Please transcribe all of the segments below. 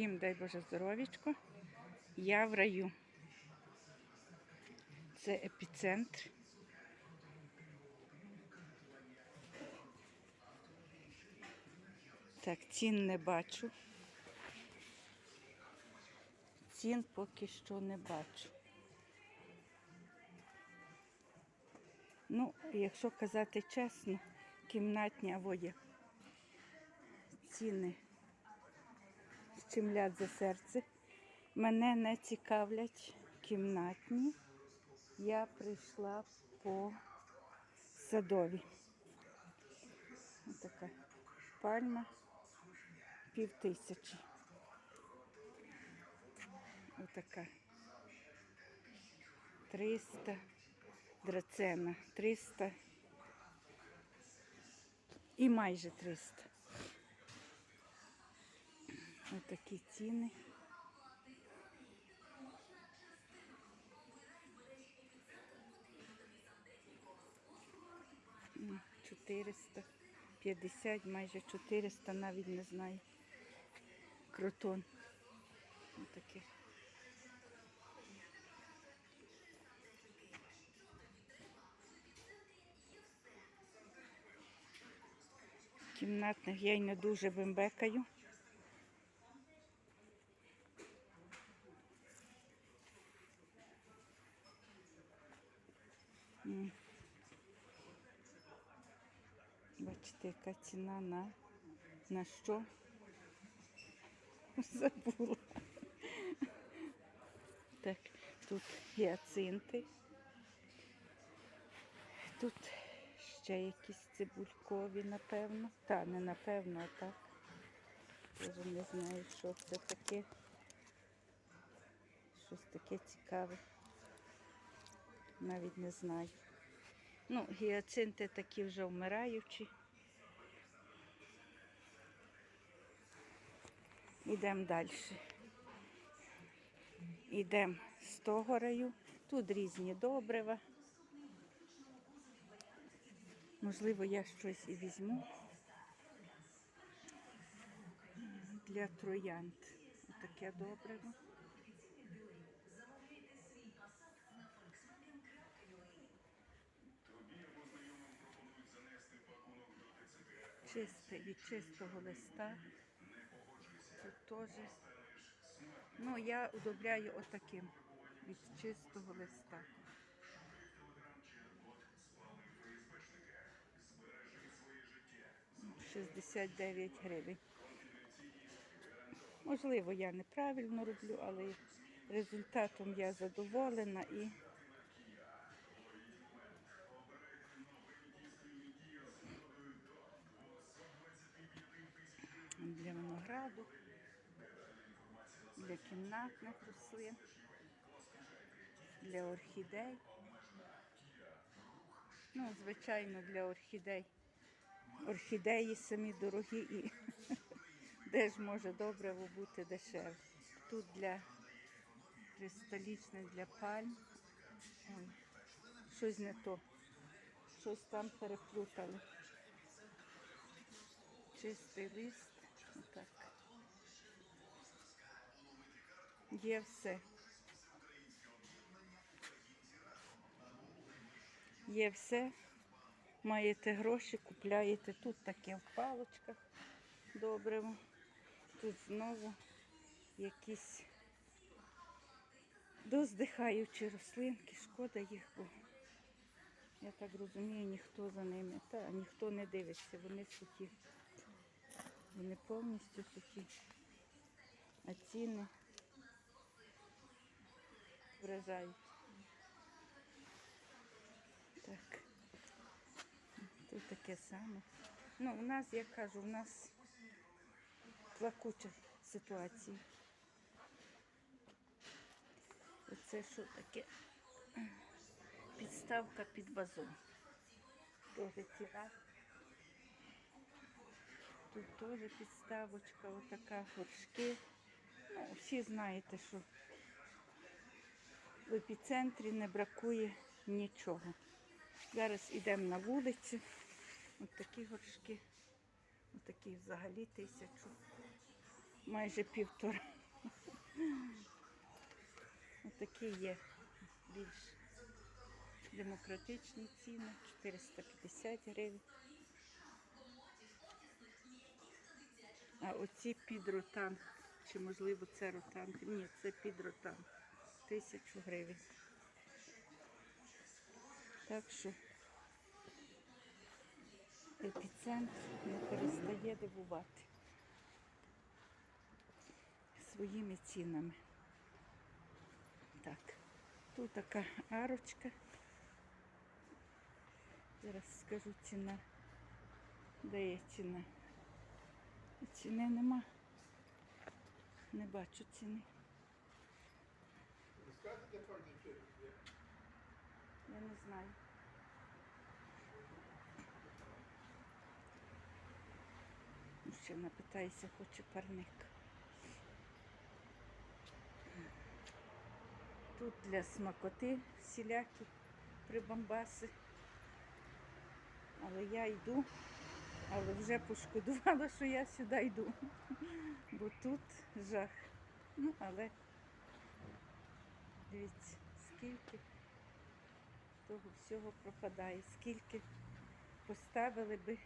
Всім дай Боже здоров'ячко. Я в раю. Це епіцентр. Так, цін не бачу. Цін поки що не бачу. Ну, якщо казати чесно, кімнатні або є ціни щемлять за серце. Мене не цікавлять кімнатні. Я прийшла по садові. Ось така пальма пів тисячі. Отака. 300 драцена. 300 і майже 300. Ось такі ціни. М, 450, майже 400, навіть не знаю. Крутон. Ось таке. Кімнатних я й не дуже бембекаю. Бачите, яка ціна на, на що? Забула. Так, тут гіацинти. Тут ще якісь цибулькові, напевно. Та, не напевно, а так. Даже не знаю, що це таке. Щось таке цікаве. Навіть не знаю. Ну, гіацинти такі вже вмираючі. Йдемо далі. Йдемо з того раю. Тут різні добрива. Можливо, я щось і візьму для троянд. Таке добриво. Чисте від чистого листа. Тут теж. Ну, я удобряю отаким від чистого листа. Ну, 69 гривень. Можливо, я неправильно роблю, але результатом я задоволена і винограду, для кімнатних рослин, для орхідей. Ну, звичайно, для орхідей. Орхідеї самі дорогі і де ж може добре бути дешеве. Тут для кристалічних, для пальм. Ой, щось не то. Щось там переплутали. Чистий лист. Отак. Є все. Є все. Маєте гроші, купляєте. Тут таке в палочках добриво. Тут знову якісь доздихаючі рослинки. Шкода їх, бо я так розумію, ніхто за ними. Та ніхто не дивиться, вони сухі. Вони повністю сухі. А ціни вражають. Так. Тут таке саме. Ну, у нас, як кажу, у нас плакуча ситуація. Оце що таке? Підставка під вазон. Тоже ціна. Тут теж підставочка, отака, горшки. Ну, всі знаєте, що в епіцентрі не бракує нічого. Зараз йдемо на вулицю. Ось такі горшки. Ось такі взагалі тисячу. майже півтора. Отакі є більш демократичні ціни, 450 гривень. А оці під ротан, чи можливо це ротан? Ні, це під ротан. Тисячу гривень. Так що епіцентр не перестає дивувати своїми цінами. Так, тут така арочка. Зараз скажу ціна. Де є ціна? Ціни нема. Не бачу ціни. Я не знаю. Ще напитайся, хоче парник. Тут для смакоти всілякі прибамбаси. Але я йду, але вже пошкодувала, що я сюди йду. Бо тут жах. Ну, але дивіться, скільки того всього пропадає, скільки поставили би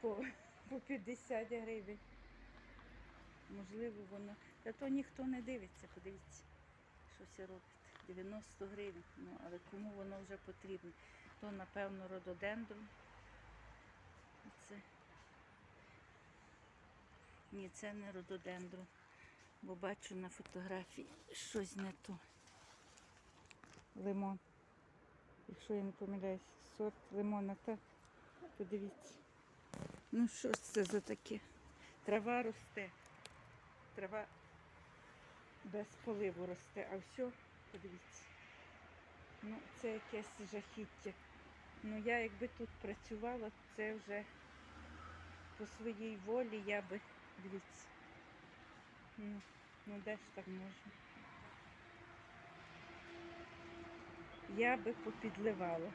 по, по 50 гривень. Можливо, воно. Та то ніхто не дивиться, подивіться, що все робить. 90 гривень. Ну, але кому воно вже потрібно? То, напевно, рододендрон. Це. Ні, це не рододендрон. Бо бачу на фотографії щось не то. Лимон. Якщо я не помиляюсь, сорт лимона, так подивіться. Ну що це за таке? Трава росте. Трава без поливу росте, а все, подивіться. Ну, це якесь жахіття. Ну я якби тут працювала, це вже по своїй волі я би, дивіться. Ну, ну де ж так можна? Я би попідливала.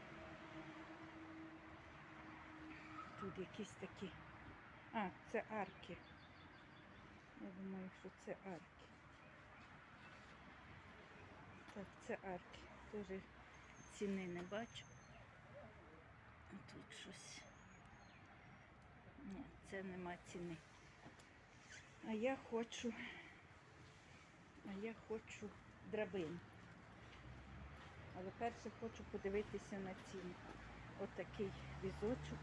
Тут якісь такі. А, це арки. Я думаю, що це арки. Так, це арки. Теж ціни не бачу. А тут щось. Ні, це нема ціни. А я хочу, а я хочу драбин. Але перше хочу подивитися на ціну. Отакий візочок.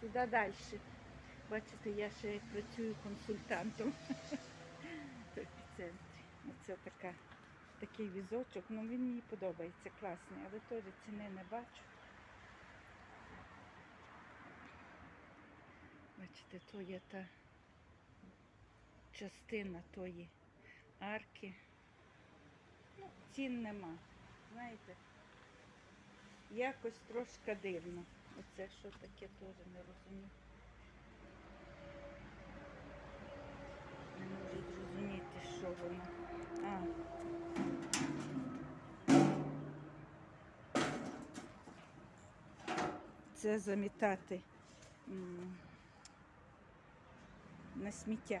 Туди далі. Бачите, я ще працюю консультантом в епіцентрі. Оце така, такий візочок. Ну він мені подобається, класний, але теж ціни не бачу. Бачите, то є та частина тої арки. Ну, цін нема. Знаєте, якось трошки дивно. Оце що таке теж не розумію. Не можу зрозуміти, що воно. А. Це замітати на сміття.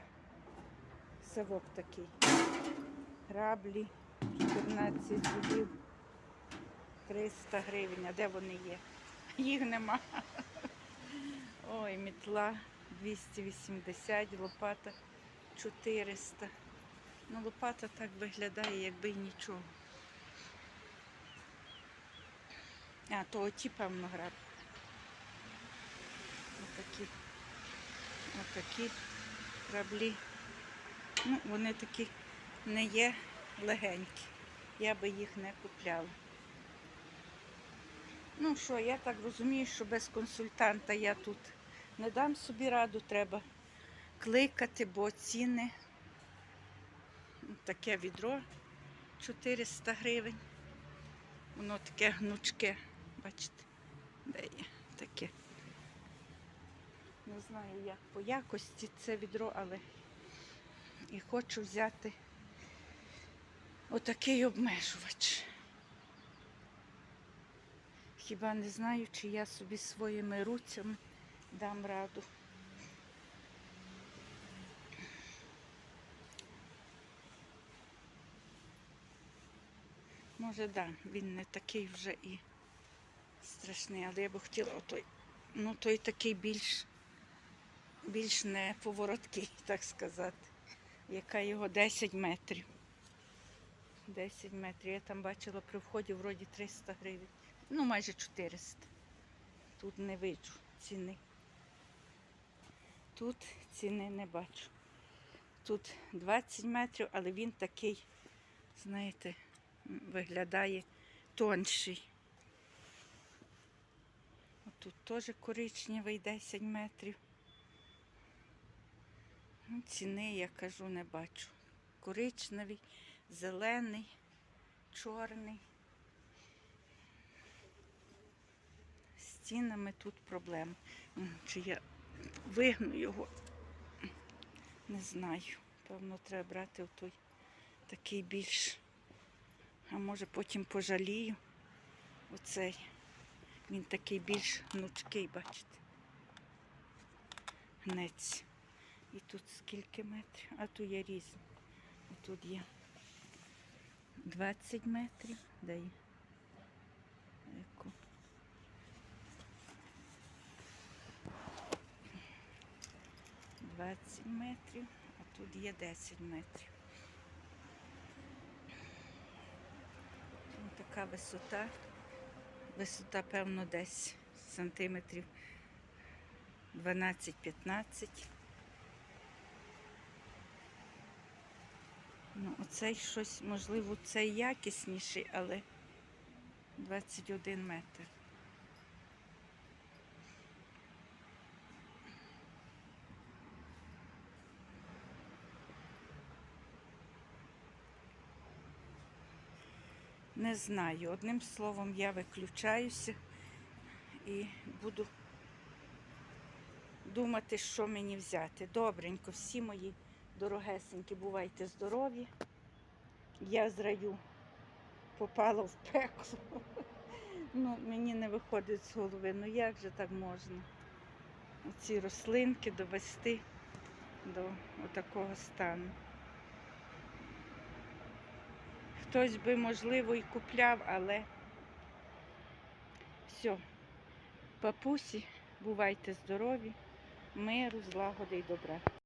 Совок такий. Граблі, 14 зубів, 300 гривень. А де вони є? Їх нема. Ой, мітла 280, лопата 400. Ну, лопата так виглядає, якби й нічого. А, то оті, певно, граб. Отакі. Отакі граблі. Ну, вони такі не є легенькі. Я би їх не купляла. Ну що, я так розумію, що без консультанта я тут не дам собі раду, треба кликати, бо ціни. Таке відро 400 гривень. Воно таке гнучке, бачите, де є таке. Не знаю, як по якості це відро, але і хочу взяти отакий обмежувач. Хіба не знаю, чи я собі своїми руцями дам раду. Може, так, да, він не такий вже і страшний, але я б хотіла, отой, ну той такий більш більш не повороткий, так сказати. Яка його 10 метрів. 10 метрів. Я там бачила при вході вроді 300 гривень. Ну, майже 400. Тут не виджу ціни. Тут ціни не бачу. Тут 20 метрів, але він такий, знаєте, виглядає тонший. Тут теж коричневий 10 метрів. Ну, ціни, я кажу, не бачу. Коричневий, зелений, чорний. З стінами тут проблема. Чи я вигну його? Не знаю. Певно, треба брати той такий більш. А може потім пожалію. Оцей. Він такий більш гнучкий, бачите. Гнець. І тут скільки метрів? А тут є різні. Тут є 20 метрів. Де є? Еко. Двадцять метрів, а тут є 10 метрів. Така висота. Висота, певно, десь сантиметрів 12-15. Ну, оцей щось, можливо, цей якісніший, але 21 метр. Не знаю. Одним словом, я виключаюся і буду думати, що мені взяти. Добренько, всі мої дорогесенькі, бувайте здорові. Я з раю попала в пекло. Ну, мені не виходить з голови. Ну як же так можна? Оці рослинки довести до отакого стану. Хтось би, можливо, і купляв, але все. Папусі, бувайте здорові, миру, злагоди і добра.